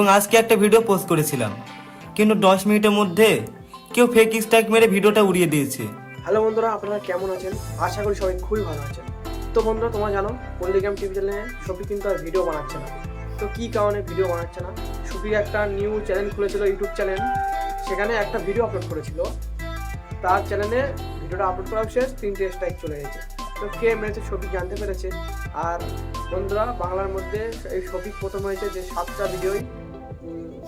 এবং আজকে একটা ভিডিও পোস্ট করেছিলাম। কিন্তু দশ মিনিটের মধ্যে কেউ ফেক স্ট্রাইক মেরে ভিডিওটা উড়িয়ে দিয়েছে। হ্যালো বন্ধুরা, আপনারা কেমন আছেন? আশা করি সবাই খুবই ভালো আছেন। তো বন্ধুরা, তোমরা জানো, পল্লিগ্রাম টিভি চ্যানেলে সফি কিন্তু আর ভিডিও বানাচ্ছে না। তো কী কারণে ভিডিও বানাচ্ছে না? সুফি একটা নিউ চ্যানেল খুলেছিল ইউটিউব চ্যানেল সেখানে একটা ভিডিও আপলোড করেছিল। তার চ্যানেলে ভিডিওটা আপলোড করা শেষ তিনটে স্ট্রাইক চলে গেছে। তো কে মেরেছে সফি জানতে পেরেছে। আর বন্ধুরা, বাংলার মধ্যে এই সফিক প্রথম হয়েছে যে সাতটা ভিডিওই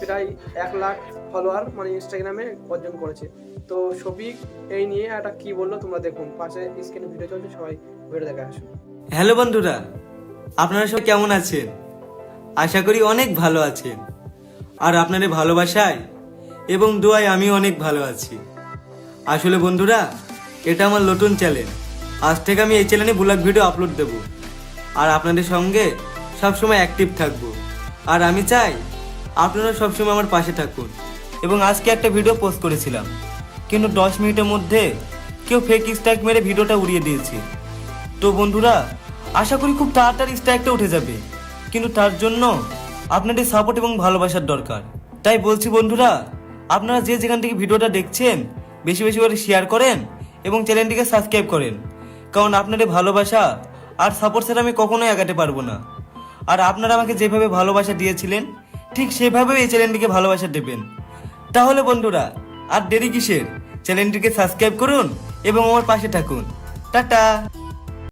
প্রায় এক লাখ ফলোয়ার মানে ইনস্টাগ্রামে অর্জন করেছে। তো শফিক, এই নিয়ে একটা কি বলল তোমরা দেখুন। পাশে স্ক্রিনে ভিডিও চলছে, সবাই ভিডিও দেখে আসুন হ্যালো বন্ধুরা, আপনারা সব কেমন আছেন? আশা করি অনেক ভালো আছেন। আর আপনাদের ভালোবাসায় এবং দোয়ায় আমি অনেক ভালো আছি। আসলে বন্ধুরা, এটা আমার নতুন চ্যানেল আজ থেকে আমি এই চ্যানেলে ব্লগ ভিডিও আপলোড দেব। আর আপনাদের সঙ্গে সবসময় অ্যাক্টিভ থাকব। আর আমি চাই আপনারা সবসময় আমার পাশে থাকুন। এবং আজকে একটা ভিডিও পোস্ট করেছিলাম। কিন্তু দশ মিনিটের মধ্যে কেউ ফেক স্ট্রাইক মেরে ভিডিওটা উড়িয়ে দিয়েছে। তো বন্ধুরা, আশা করি খুব তাড়াতাড়ি স্ট্রাইকটা উঠে যাবে। কিন্তু তার জন্য আপনাদের সাপোর্ট এবং ভালোবাসার দরকার। তাই বলছি বন্ধুরা, আপনারা যে যেখান থেকে ভিডিওটা দেখছেন, বেশি বেশি করে শেয়ার করেন এবং চ্যানেলটিকে সাবস্ক্রাইব করেন। কারণ আপনাদের ভালোবাসা আর সাপোর্ট ছাড়া আমি কখনোই আগাতে পারব না। আর আপনারা আমাকে যেভাবে ভালোবাসা দিয়েছিলেন ঠিক সেভাবে এই চ্যানেলটিকে ভালোবাসা দেবেন। তাহলে বন্ধুরা, আর দেরি কিসের? চ্যানেলটিকে সাবস্ক্রাইব করুন এবং আমার পাশে থাকুন। টাটা!